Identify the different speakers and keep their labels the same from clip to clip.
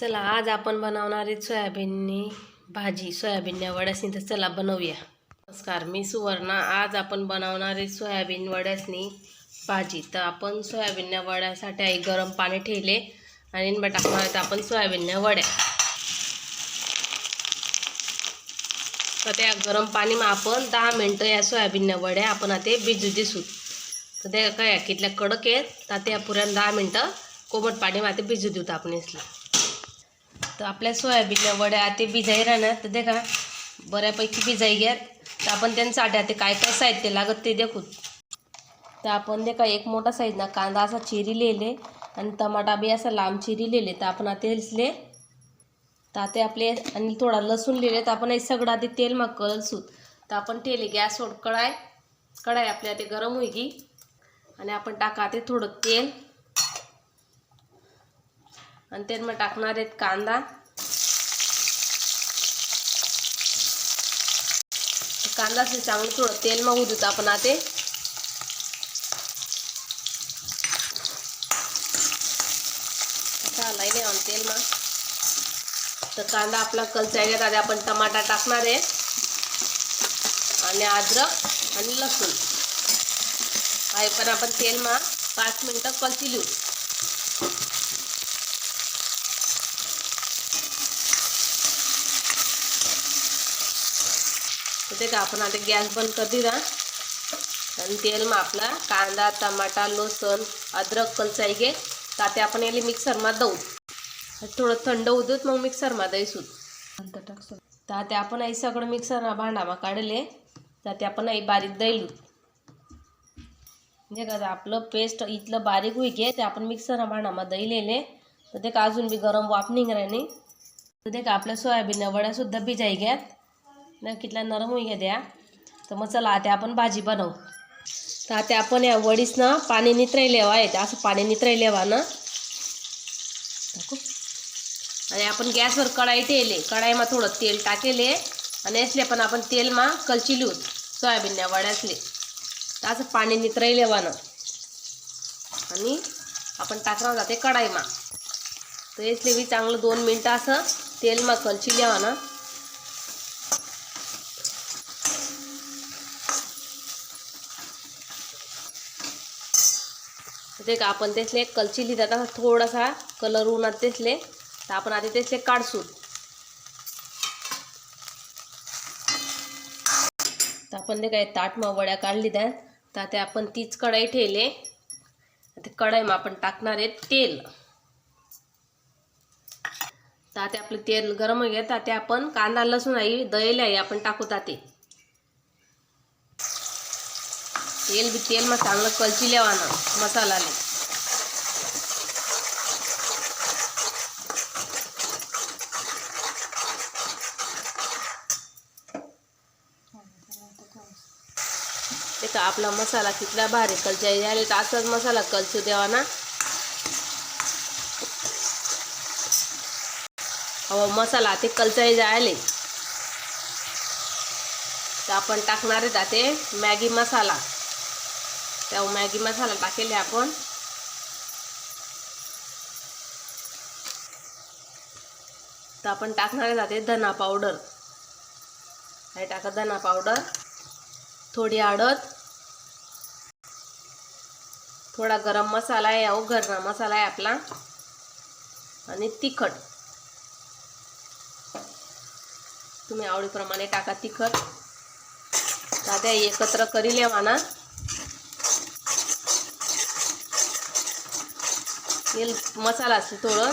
Speaker 1: चला आज आपण बनवणार आहे सोयाबीननी भाजी. सोयाबीनच्या वड्यासनी तर चला बनवूया. नमस्कार मी सुवर्णा. आज आपण बनवणार आहे सोयाबीन वड्यासनी भाजी. तर आपण सोयाबीनच्या वड्यासाठी आई गरम पाणी ठेवले. आणि मग टाकणार आहेत आपण सोयाबीनच्या वड्या. तर त्या गरम पाणीमा आपण दहा मिनटं या सोयाबीनच्या वड्या आपण आता भिजू दिसू. तर त्या काय कितल्या कडक आहेत तर त्या पुऱ्या दहा मिनटं कोमट पाणी माते भिजू देऊ आपण इसला. तर आपल्या सोयाबीनच्या वड्या ते भिजाई राहणार. तर देखा बऱ्यापैकी भिजाई घ्यात तर आपण त्यांच्यासाठी ते काय काय साहित्य लागत ते देखू तर आपण देखा का एक मोठा साईजना कांदा असा चिरी लिहिले आणि टमाटा बी असा लांब चिरी लिहिले. तर आपण आता तर आता आपले आणि थोडा लसूण लिहिले. तर आपण हे सगळं आधी तेल मग कळसूत तर आपण ठेले गॅसवर कढाय कढाई. आपल्या ते गरम होई आणि आपण टाका ते थोडं तेल. आणि त्यात मग टाकणार आहेत कांदा. कांदा असे चांगलं थोडं तेल मग उदूत आपण आता चालाय नाही तेल मग. तर कांदा आपला कलचायला आधी आपण टमाटा टाकणार आहे. आणि अद्रक आणि लसूण. आहे पण आपण तेल मग पाच मिनटं कलची लिहू. ते का आपण आता गॅस बंद कर दिला. आणि तेल मग आपला कांदा टमाटा लसूण अद्रक कलचाई घे ताते आपण याला मिक्सरमा दऊ. थोडं थंड होऊ देत मग मिक्सरमा दईसूत तर ते आपण आई सगळं मिक्सर भांडामा काढले तर ते आपण आई बारीक दैलू म्हणजे का आपलं पेस्ट इथलं बारीक होई घे ते आपण मिक्सर भांडामा दैलेले तर ते का अजून बी गरम वाफ निघराने तर ते का आपल्या सोयाबीन वड्यासुद्धा भिजाई घ्यात. नाही कितला नरम होई द्या तर मग चला आता आपण भाजी बनवू. तर आता आपण या वडीसनं पाणी नितरायलेवा आहे असं पाणी नितरायलेवा ना आणि आपण गॅसवर कढाई ठेवले. कढाईमा थोडं तेल टाकेले. आणि असले पण आपण तेलमा कलची लिहूत सोयाबीनने वड्यासले तर असं पाणी नितरायलेवानं आणि आपण टाकणार जाते कढाईमा. तर यसले बी चांगलं दोन मिनटं असं तेलमा कलची लिहावानं ते का आपण तेसले कलची लिहितात थोडासा कलर उन्हात तेसले तर आपण आधी तेसले काढसू तर आपण ते काय ताटमा वड्या काढली त्यात तर ते आपण तीच कढाई ठेवले. ते कढाईमा आपण टाकणार आहे तेल. तर ते आपलं तेल गरम घ्या तर ते आपण कांदा लसूण आई दयले आहे आपण टाकू ते तेल बी तेल मग चांगलं कलची लेवानं मसालाले आपला मसाला कितला भारी कलचाई झाले तर असाच मसाला कलचू द्यावा ना हो मसाला ते कलचाई जायले. तर आपण टाकणार आहे ते मॅगी मसाला. त्या मॅगी मसाला टाकेले आपण. तर आपण टाकणार जाते धना पावडर. हे टाका धना पावडर. थोडी आडत. थोडा गरम मसाला आहे अहो गरम मसाला आहे आपला. आणि तिखट. तुम्ही आवडीप्रमाणे टाका तिखट. दादा एकत्र करी लेवा येल मसाला असेल थोडं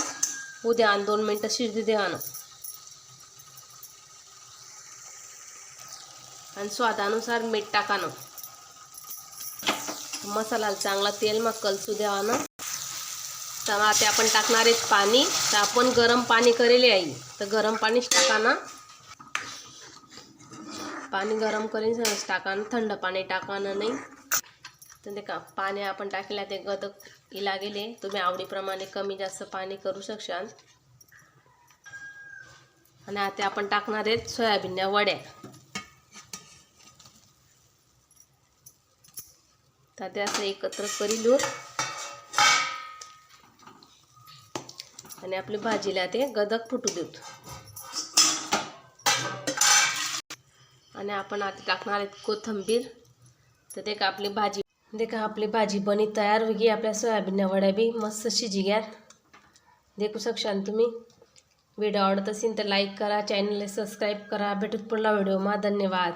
Speaker 1: उद्या आणि दोन मिनटं शिजू द्या ना आणि स्वादानुसार मीठ टाकानं मसाला चांगला तेल मग कलसू द्यावा ना तर आता आपण टाकणार आहेत पाणी तर आपण गरम पाणी करेले आई. तर गरम पाणीच टाका ना. पाणी गरम करीन टाका. थंड पाणी टाकानं नाही. तर ते का पाणी आपण टाकल्या ते गदक इला लागेले तुम्ही आवडीप्रमाणे कमी जास्त पाणी करू शकशाल. आणि आता आपण टाकणार आहेत सोयाबीनच्या वड्या. तर ते असं एकत्र करील आणि आपली भाजीला ते गदक फुटू देऊत आणि आपण आता टाकणार आहेत कोथिंबीर. तर ते का आपली भाजी देखा आपली भाजी बनी तयार होगी आपल्या सोयाबीन वड्या बी मस्त शिजी घ्यात देखू शकशान तुम्ही. व्हिडिओ आवडत असेल तर लाईक करा चॅनलला सबस्क्राईब करा. भेटूत पुढला व्हिडिओ मा धन्यवाद.